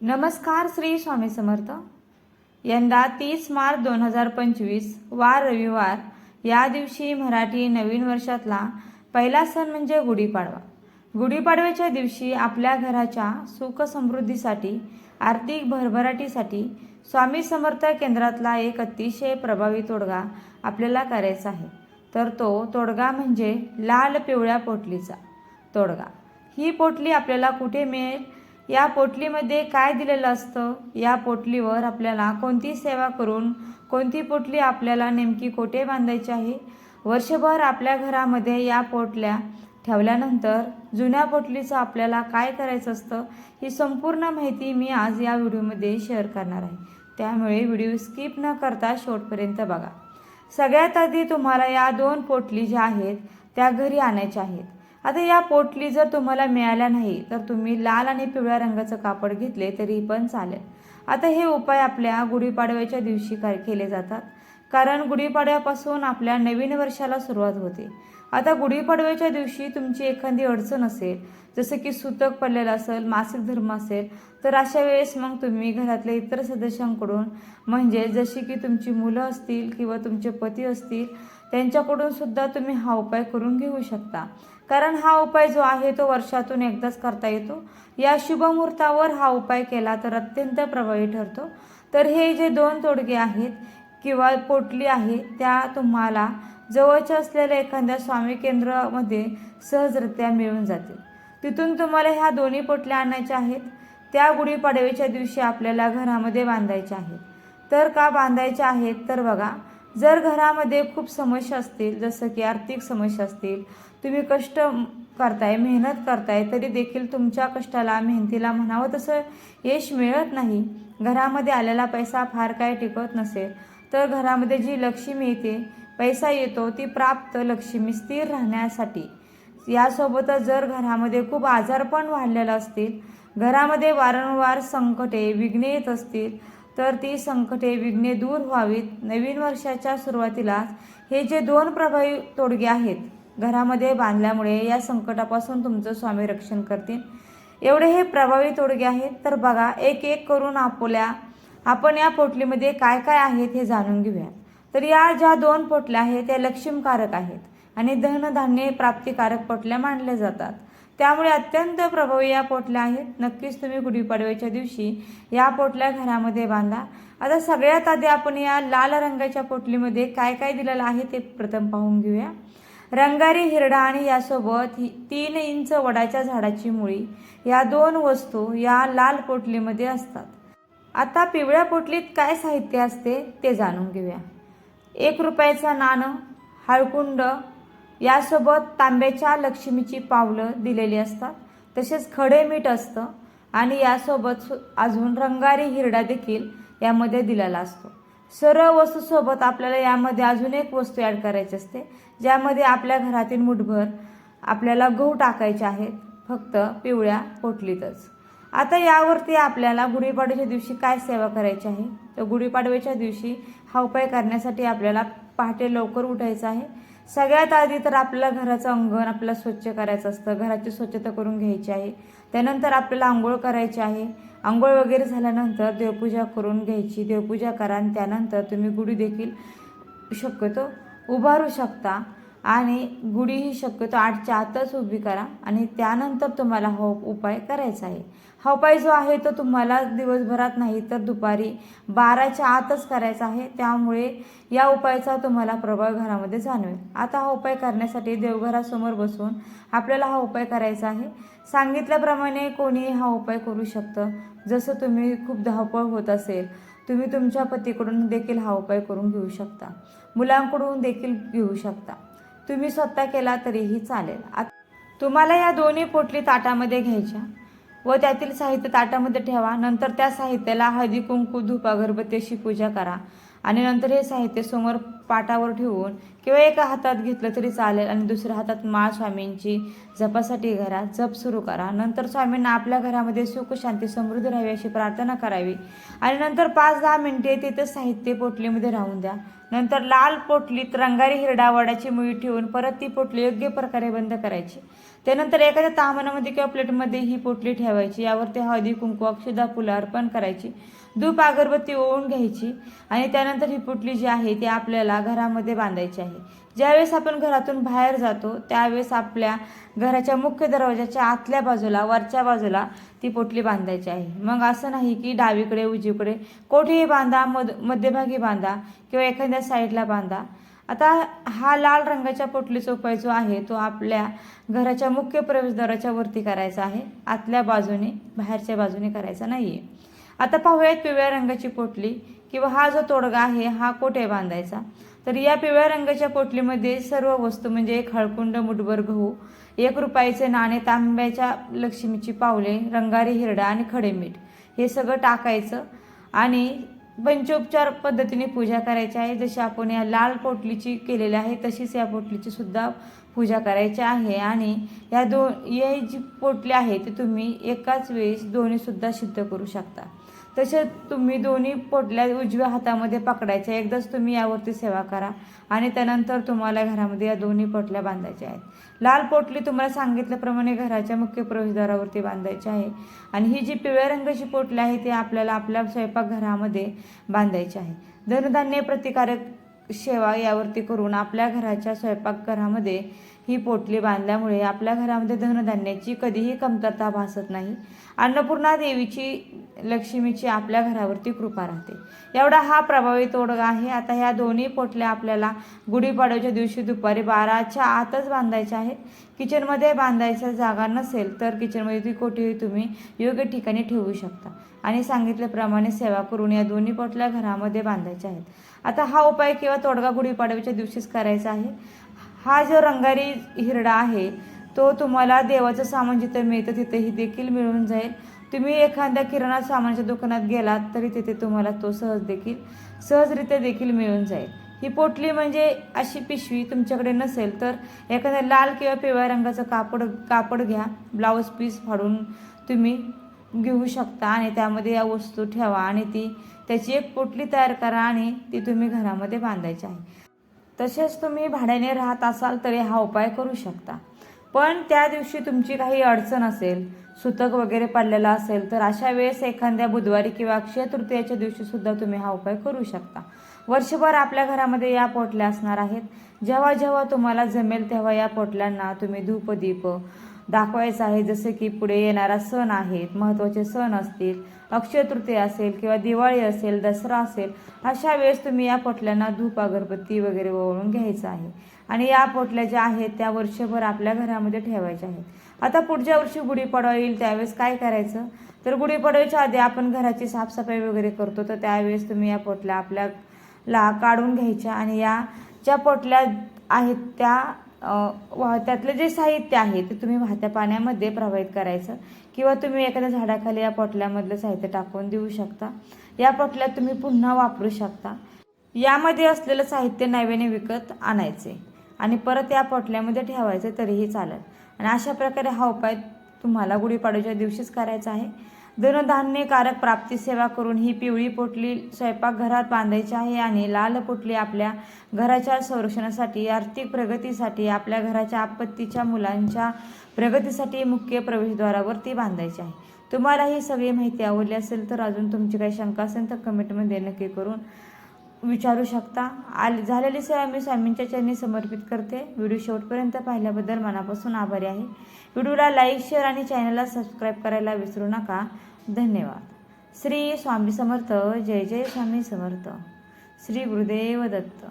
नमस्कार श्री स्वामी समर्थ. यंदा तीस मार्च दोन हजार पंचवीस वार रविवार. या दिवशी मराठी नवीन वर्षातला पहिला सण म्हणजे गुढीपाडवा. गुढीपाडव्याच्या दिवशी आपल्या घराच्या सुख समृद्धीसाठी आर्थिक भरभराटीसाठी स्वामी समर्थ केंद्रातला एक अतिशय प्रभावी तोडगा आपल्याला करायचा आहे. तर तो तोडगा म्हणजे लाल पिवळ्या पोटलीचा तोडगा. ही पोटली आपल्याला कुठे मिळेल? या पोटलीमध्ये काय दिलेलं असतं? या पोटलीवर आपल्याला कोणती सेवा करून कोणती पोटली आपल्याला नेमकी कोठे बांधायची आहे? वर्षभर आपल्या घरामध्ये या पोटल्या ठेवल्यानंतर जुन्या पोटलीचं आपल्याला काय करायचं असतं ही संपूर्ण माहिती मी आज या व्हिडिओमध्ये शेअर करणार आहे. त्यामुळे व्हिडिओ स्किप न करता शेवटपर्यंत बघा. सगळ्यात आधी तुम्हाला या दोन पोटली ज्या आहेत त्या घरी आणायच्या आहेत. आता या पोटली जर तुम्हाला मिळाल्या नाही तर तुम्ही लाल आणि पिवळ्या रंगाचं कापड घेतले तरी पण चालेल. आता हे उपाय आपल्या गुढीपाडव्याच्या दिवशी काय केले जातात. कारण गुढीपाडव्यापासून आपल्या नवीन वर्षाला सुरुवात होते. आता गुढीपाडव्याच्या दिवशी तुमची एखादी अडचण असेल जसं की सुतक पडलेलं असेल मासिक धर्म असेल तर अशा वेळेस मग तुम्ही घरातल्या इतर सदस्यांकडून म्हणजे जशी की तुमची मुलं असतील किंवा तुमचे पती असतील त्यांच्याकडून सुद्धा तुम्ही हा उपाय करून घेऊ शकता. कारण हा उपाय जो आहे तो वर्षातून एकदाच करता येतो. या शुभमुहूर्तावर हा उपाय केला तर अत्यंत प्रभावी ठरतो. तर हे जे दोन तोडगे आहेत किंवा पोटली आहे त्या तुम्हाला जवळच्या असलेल्या एखाद्या स्वामी केंद्रामध्ये सहजरित्या मिळून जातील. तिथून तुम्हाला ह्या दोन्ही पोटल्या आणायच्या आहेत. त्या गुढीपाडव्याच्या दिवशी आपल्याला घरामध्ये बांधायच्या आहेत. तर का बांधायच्या आहेत? तर बघा जर घरामध्ये खूप समस्या असतील जसं की आर्थिक समस्या असतील तुम्ही कष्ट करताय मेहनत करताय तरी देखील तुमच्या कष्टाला मेहनतीला म्हणावं तसं यश मिळत नाही. घरामध्ये आलेला पैसा फार काय टिकत नसेल. तर घरामध्ये जी लक्ष्मी येते पैसा येतो ती प्राप्त लक्ष्मी स्थिर राहण्यासाठी. यासोबतच जर घरामध्ये खूप आजारपण वाढलेलं असतील घरामध्ये वारंवार संकटे विघ्ने येत असतील तर ती संकटे विघ्ने दूर व्हावीत. नवीन वर्षाच्या सुरुवातीलाच हे जे दोन प्रभावी तोडगे आहेत घरामध्ये बांधल्यामुळे या संकटापासून तुमचं स्वामी रक्षण करतील. एवढे हे प्रभावी तोडगे आहेत तर बघा एक एक करून आपल्या आपण या पोटलीमध्ये काय काय आहेत हे जाणून घेऊया. तर या ज्या दोन पोटल्या आहेत त्या लक्ष्मीकारक आहेत आणि धनधान्य प्राप्तिकारक पोटल्या मानल्या जातात. त्यामुळे अत्यंत प्रभावी या पोटल्या आहेत. नक्कीच तुम्ही गुढीपाडव्याच्या दिवशी या पोटल्या घरामध्ये बांधा. आता सगळ्यात आधी आपण या लाल रंगाच्या पोटलीमध्ये काय काय दिलेलं आहे ते प्रथम पाहून घेऊया. रंगारी हिरडा आणि यासोबत ही तीन इंच वडाच्या झाडाची मुळी. या दोन वस्तू या लाल पोटलीमध्ये असतात. आता पिवळ्या पोटलीत काय साहित्य असते ते जाणून घेऊया. एक रुपयाचा नाणं हळकुंड यासोबत तांब्याच्या लक्ष्मीची पावलं दिलेली असतात. तसेच खडे मीठ असतं आणि यासोबत सु- अजून रंगारी हिरडा देखील यामध्ये दिलेला असतो. सर्व वस्तूसोबत आपल्याला यामध्ये अजून एक वस्तू ॲड करायची असते ज्यामध्ये आपल्या घरातील मुठभर आपल्याला गहू टाकायचे आहेत फक्त पिवळ्या पोटलीतच. आता यावरती आपल्याला गुढीपाडव्याच्या दिवशी काय सेवा करायची आहे? तर गुढीपाडव्याच्या दिवशी हा उपाय करण्यासाठी आपल्याला पहाटे लवकर उठायचं आहे. सगळ्यात आधी तर आपल्याला घराचं अंगण आपल्याला स्वच्छ करायचं असतं घराची स्वच्छता करून घ्यायची आहे. त्यानंतर आपल्याला आंघोळ करायची आहे. आंघोळ वगैरे झाल्यानंतर देवपूजा करून घ्यायची. देवपूजा करा आणि त्यानंतर तुम्ही गुढी देखील शक्यतो उभारू शकता. आणि गुढी ही शक्यतो आठच्या आतच उभी करा आणि त्यानंतर तुम्हाला हा उपाय करायचा आहे. हा उपाय जो आहे तो तुम्हाला दिवसभरात नाही तर दुपारी बाराच्या आतच करायचा आहे. त्यामुळे या उपायाचा तुम्हाला प्रभाव घरामध्ये जाणवेल. आता हा उपाय करण्यासाठी देवघरासमोर बसून आपल्याला हा उपाय करायचा आहे. सांगितल्याप्रमाणे कोणीही हा उपाय करू शकतं. जसं तुम्ही खूप धावपळ होत असेल तुम्ही तुमच्या पतीकडून देखील हा उपाय करून घेऊ शकता. मुलांकडून देखील घेऊ शकता. तुम्ही स्वतः केला तरीही चालेल. आता तुम्हाला या दोन्ही पोटली ताटामध्ये घ्यायच्या. व त्यातील साहित्य ताटामध्ये ठेवा. नंतर त्या साहित्याला हळदी कुंकू धूप अगरबत्ती पूजा करा. आणि नंतर हे साहित्य समोर पाटावर ठेवून किंवा एका हातात घेतलं तरी चालेल आणि दुसऱ्या हातात माळ स्वामींची जपासाठी घरा जप सुरू करा. नंतर स्वामींना आपल्या घरामध्ये सुख शांती समृद्ध राहावी अशी प्रार्थना करावी. आणि नंतर पाच दहा मिनिटे तिथं साहित्य पोटलीमध्ये राहून द्या. नंतर लाल पोटलीत रंगारी हिरडा वडाची मुळी ठेवून परत ती पोटली योग्य प्रकारे बंद करायची. त्यानंतर एखाद्या तामणामध्ये किंवा प्लेटमध्ये ही पोटली ठेवायची. यावरती हळदी कुंकू अक्षदा फुलं अर्पण करायची. धूप अगरबत्ती ओळून घ्यायची आणि त्यानंतर ही पुटली जी आहे ती आपल्याला घरामध्ये बांधायची आहे. ज्यावेळेस आपण घरातून बाहेर जातो त्यावेळेस आपल्या घराच्या मुख्य दरवाजाच्या आतल्या बाजूला वरच्या बाजूला ती पोटली बांधायची आहे. मग असं नाही की डावीकडे उजवीकडे कोठेही बांधा मध मध्यभागी बांधा किंवा एखाद्या साईडला बांधा. आता हा लाल रंगाच्या पोटलीचा उपाय जो आहे तो आपल्या घराच्या मुख्य प्रवेशद्वाराच्या वरती करायचा आहे. आतल्या बाजूने बाहेरच्या बाजूने करायचा नाही आहे आता पाहूयात पिवळ्या रंगाची पोटली किंवा हा जो तोडगा आहे हा कोठे बांधायचा? तर या पिवळ्या रंगाच्या पोटलीमध्ये सर्व वस्तू म्हणजे एक हळकुंड मुठभर गहू एक रुपयाचे नाणे तांब्याच्या लक्ष्मीची पावले रंगारी हिरडा आणि खडे मीठ हे सगळं टाकायचं. आणि पंचोपचार पद्धतीने पूजा करायची आहे. जशी आपण या लाल पोटलीची केलेली आहे तशीच या पोटलीची सुद्धा पूजा करायची आहे. आणि या दोन या जी पोटली आहे ती तुम्ही एकाच वेळेस दोन्हीसुद्धा सिद्ध करू शकता. तसेच तुम्ही दोन्ही पोटल्या उजव्या हातामध्ये पकडायच्या. एकदाच तुम्ही यावरती सेवा करा आणि त्यानंतर तुम्हाला घरामध्ये या दोन्ही पोटल्या बांधायच्या आहेत. लाल पोटली तुम्हाला सांगितल्याप्रमाणे घराच्या मुख्य प्रवेशद्वारावरती बांधायची आहे. आणि ही जी पिवळ्या रंगाची पोटली आहे ती आपल्याला आपल्या स्वयंपाकघरामध्ये बांधायची आहे. धनधान्य प्रतिकारक सेवा यावरती करून आपल्या घराच्या स्वयंपाकघरामध्ये ही पोटली बांधल्यामुळे आपल्या घरामध्ये धनधान्याची कधीही कमतरता भासत नाही. अन्नपूर्णा देवीची लक्ष्मीची आपल्या घरावरती कृपा राहते. एवढा हा प्रभावी तोडगा आहे. आता ह्या दोन्ही पोटल्या आपल्याला गुढीपाडव्याच्या दिवशी दुपारी बाराच्या आतच बांधायच्या आहेत. किचनमध्ये बांधायचा जागा नसेल तर किचनमध्ये ती कोठेही तुम्ही योग्य ठिकाणी ठेवू शकता. आणि सांगितल्याप्रमाणे सेवा करून या दोन्ही पोटल्या घरामध्ये बांधायच्या आहेत. आता हा उपाय किंवा तोडगा गुढीपाडव्याच्या दिवशीच करायचा आहे. हा जो रंगारी हिरडा आहे तो तुम्हाला देवाचं सामान जिथं मिळतं तिथेही देखील मिळून जाईल. तुम्ही एखाद्या किराणा सामानाच्या दुकानात गेलात तरी तिथे तुम्हाला तो सहज देखील सहजरित्या देखील मिळून जाईल. ही पोटली म्हणजे अशी पिशवी तुमच्याकडे नसेल तर एखाद्या लाल किंवा पिवळ्या रंगाचं कापड कापड घ्या. ब्लाऊज पीस फाडून तुम्ही घेऊ शकता आणि त्यामध्ये या वस्तू ठेवा आणि ती त्याची एक पोटली तयार करा आणि ती तुम्ही घरामध्ये बांधायची आहे. तसेच तुम्ही भाड्याने राहत असाल तरी हा उपाय करू शकता. पण त्या दिवशी तुमची काही अडचण असेल सुतक वगैरे पडलेला असेल तर अशा वेळेस एखाद्या बुधवारी किंवा अक्षय तृतीयाच्या दिवशीसुद्धा तुम्ही हा उपाय करू शकता. वर्षभर आपल्या घरामध्ये या पोटल्या असणार आहेत. जेव्हा जेव्हा तुम्हाला जमेल तेव्हा या पोटल्यांना तुम्ही धूपदीप दाखवायचं आहे. जसे की पुढे येणारा सण आहेत महत्त्वाचे सण असतील अक्षय तृतीया असेल किंवा दिवाळी असेल दसरा असेल अशा वेळेस तुम्ही या पोटल्यांना धूप अगरबत्ती वगैरे ओळून घ्यायचं आहे. आणि या पोटल्या ज्या आहेत त्या वर्षभर आपल्या घरामध्ये ठेवायच्या आहेत. आता पुढच्या वर्षी गुढीपाडवा येईल त्यावेळेस काय करायचं? तर गुढीपाडव्याच्या आधी आपण घराची साफसफाई वगैरे करतो तर त्यावेळेस तुम्ही या पोटल्या आपल्याला काढून घ्यायच्या आणि या ज्या पोटल्या आहेत त्या वा त्यातलं जे साहित्य आहे ते तुम्ही वाहत्या पाण्यामध्ये प्रवाहित करायचं. किंवा तुम्ही एखाद्या झाडाखाली या पोटल्यामधलं साहित्य टाकून देऊ शकता. या पोटल्यात तुम्ही पुन्हा वापरू शकता. यामध्ये असलेलं साहित्य नव्याने विकत आणायचे आणि परत या पोटल्यामध्ये ठेवायचे तरीही चालेल. आणि अशा प्रकारे हा उपाय तुम्हाला गुढीपाडव्याच्या दिवशीच करायचा आहे. धनधान्यकारक प्राप्ती सेवा करून ही पिवळी पोटली स्वयंपाकघरात बांधायची आहे आणि लाल पोटली आपल्या घराच्या संरक्षणासाठी आर्थिक प्रगतीसाठी आपल्या घराच्या आपत्तीच्या मुलांच्या प्रगतीसाठी मुख्य प्रवेशद्वारावर ती बांधायची आहे. तुम्हाला ही सगळी माहिती आवडली असेल तर अजून तुमची काही शंका असेल तर कमेंटमध्ये नक्की करून विचारू शकता. आली झालेली सेवा मी स्वामींच्या चरणी समर्पित करते. व्हिडिओ शेवटपर्यंत पाहिल्याबद्दल मनापासून आभारी आहे. व्हिडिओला लाईक शेअर आणि चॅनलला सबस्क्राईब करायला विसरू नका. धन्यवाद. श्री स्वामी समर्थ. जय जय स्वामी समर्थ. श्री गुरुदेव दत्त.